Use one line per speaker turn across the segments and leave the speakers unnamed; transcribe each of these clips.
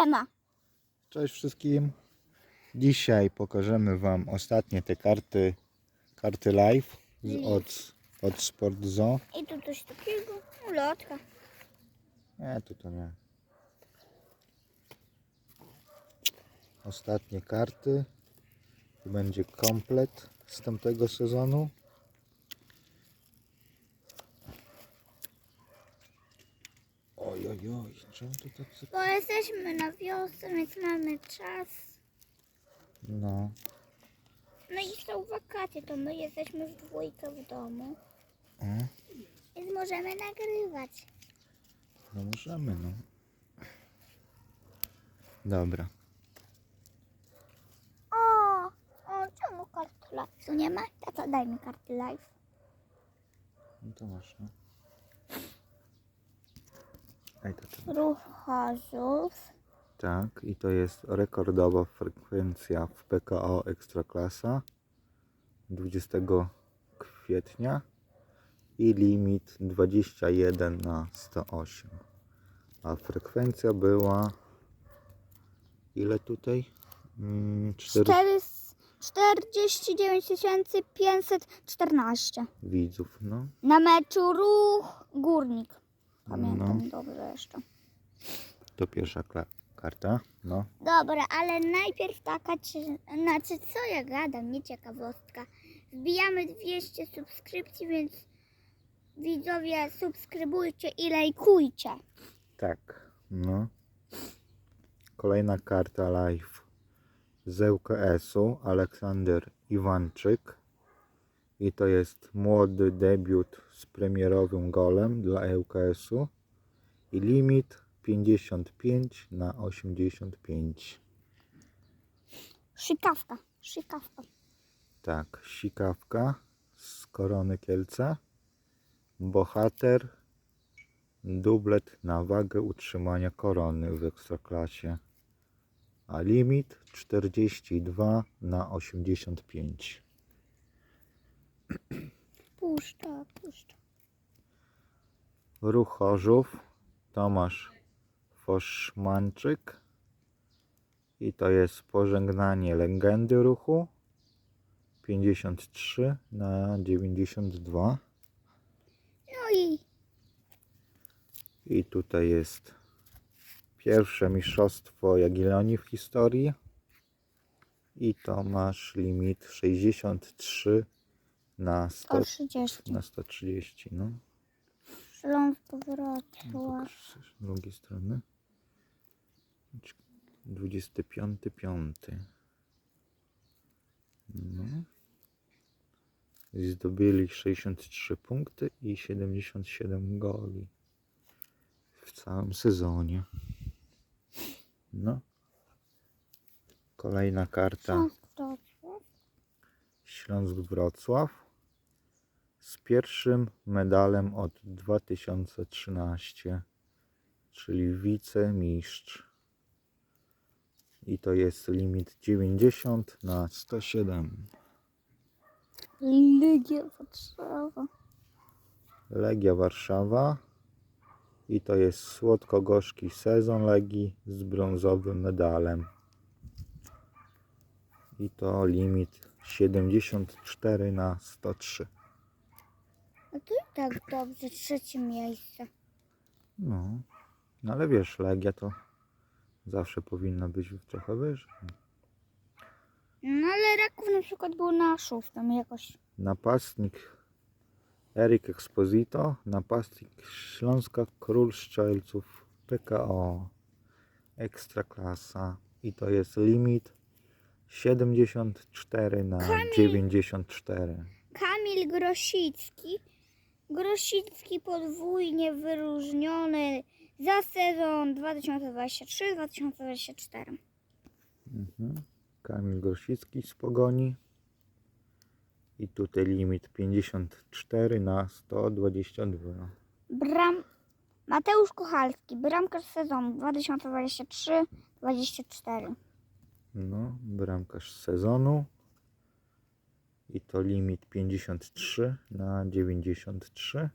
Siema.
Cześć wszystkim. Dzisiaj pokażemy Wam ostatnie te karty, karty live z, od, od Sport Zoo.
I tu coś takiego. Ulotka.
Nie, to to nie. Ostatnie karty. Tu będzie komplet z tamtego sezonu. Oj, oj, czemu to tak?
Bo jesteśmy na wiosce, więc mamy czas.
No,
No i są wakacje, to my jesteśmy w dwójkę w domu. Więc możemy nagrywać.
no możemy, no. Dobra.
O, o, czemu karty live? Tu nie ma? Tata, daj mi karty live.
No to masz, no. Ej, to. Tak, i to jest rekordowa frekwencja w PKO Ekstraklasa 20 kwietnia i limit 21 na 108. A frekwencja była ile tutaj? Mm, 4
Cztery- 49 514.
widzów, no.
Na meczu ruch górnik. Pamiętam
No.
dobrze jeszcze.
To pierwsza kla- karta, no.
Dobra, ale najpierw taka, czy, znaczy co ja gadam, nie ciekawostka. Wbijamy 200 subskrypcji, więc widzowie subskrybujcie i lajkujcie.
Tak, no. Kolejna karta live z ŁKS-u Aleksander Iwanczyk. I to jest młody debiut z premierowym golem dla ŁKS-u. I limit 55 na 85.
Szykawka, szykawka.
Tak, sikawka z korony Kielce. Bohater. Dublet na wagę utrzymania korony w ekstraklasie. A limit 42 na 85.
Puszcza, puszcza.
Ruch Chorzów. Tomasz Foszmanczyk. I to jest pożegnanie legendy ruchu. 53 na 92.
No i
I tutaj jest pierwsze mistrzostwo Jagiellonii w historii. I to masz limit 63 na, 100,
130.
na 130. No.
Śląsk Wrocław.
Pokaż z drugiej strony. 25, 5. No. Zdobyli 63 punkty i 77 goli w całym sezonie. No. Kolejna karta
Śląsk Wrocław.
Z pierwszym medalem od 2013, czyli wicemistrz. I to jest limit 90 na 107.
Legia Warszawa.
Legia Warszawa. I to jest słodko-gorzki sezon Legii z brązowym medalem. I to limit 74 na 103.
No to i tak dobrze, trzecie miejsce.
No, no ale wiesz, Legia to zawsze powinna być trochę wyżej.
No ale Raków na przykład był na szóstym jakoś.
Napastnik Erik Exposito, napastnik Śląska Król Strzelców PKO Ekstraklasa i to jest limit 74 na 94.
Kamil Grosicki. Grosicki podwójnie wyróżniony za sezon 2023-2024.
Mhm. Kamil Grosicki z Pogoni i tutaj limit 54 na 122.
Bram... Mateusz Kochalski, bramkarz sezonu 2023-2024.
No, bramkarz sezonu. I to limit 53 na 93.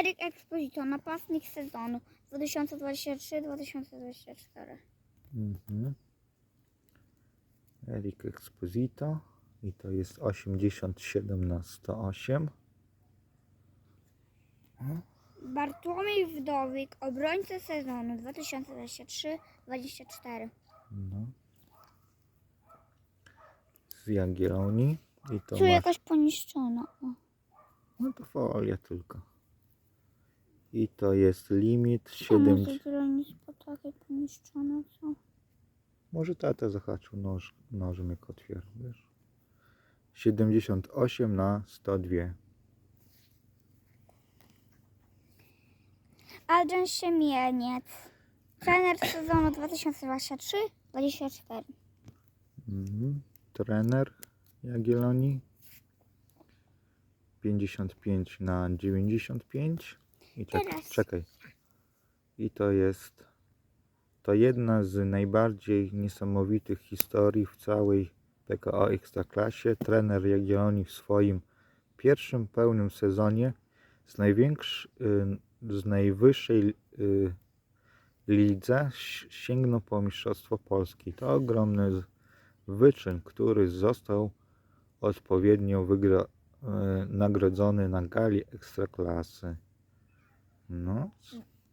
Eryk Exposito, napastnik sezonu 2023-2024.
Mhm. Eric Exposito i to jest 87 na 108.
Bartłomiej Wdowik, obrońca sezonu 2023-2024.
No. Z Jagiellonii i to
Tu
ma,
jakaś poniszczona. O.
no to folia tylko. I to jest limit
Czemu
7.
te źrenice takie poniszczone są?
Może tata zahaczył noż, nożem jak otwierał, wiesz. 78 na 102.
Adrian Siemieniec, trener sezonu 2023-2024.
Mhm. Trener Jagiellonii 55 na 95 i czekaj, czekaj. I to jest to jedna z najbardziej niesamowitych historii w całej PKO Ekstraklasie. Trener Jagiellonii w swoim pierwszym pełnym sezonie z, największy, z najwyższej y, lidze sięgnął po Mistrzostwo Polski. To ogromny wyczyn, który został odpowiednio wygra, e, nagrodzony na gali Ekstraklasy. No,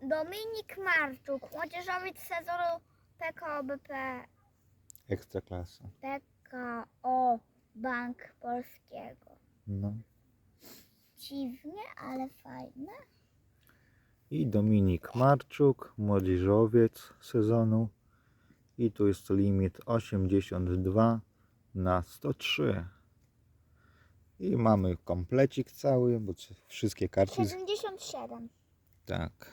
Dominik Marczuk, młodzieżowiec sezonu PKO BP,
Ekstraklasa.
PKO Bank Polskiego.
No.
Dziwnie, ale fajne.
I Dominik Marczuk, młodzieżowiec sezonu. I tu jest limit 82 na 103. I mamy komplecik cały, bo wszystkie karty. z-
77.
Tak.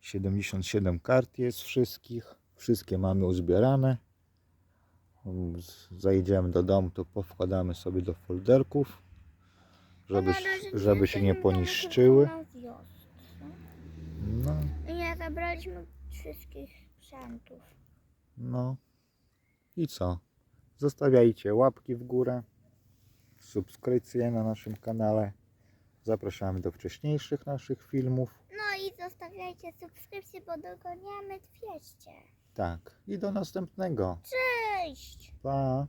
77 kart jest wszystkich. Wszystkie mamy uzbierane. Z- Zajdziemy do domu, to powkładamy sobie do folderków, żeby, żeby się nie poniszczyły. No,
I nie zabraliśmy wszystkich sprzętów.
No. I co? Zostawiajcie łapki w górę, subskrypcje na naszym kanale. Zapraszamy do wcześniejszych naszych filmów.
No i zostawiajcie subskrypcję, bo dogoniamy 200.
Tak. I do następnego.
Cześć!
Pa!